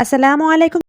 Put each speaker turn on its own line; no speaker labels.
আসসালামু আলাইকুম।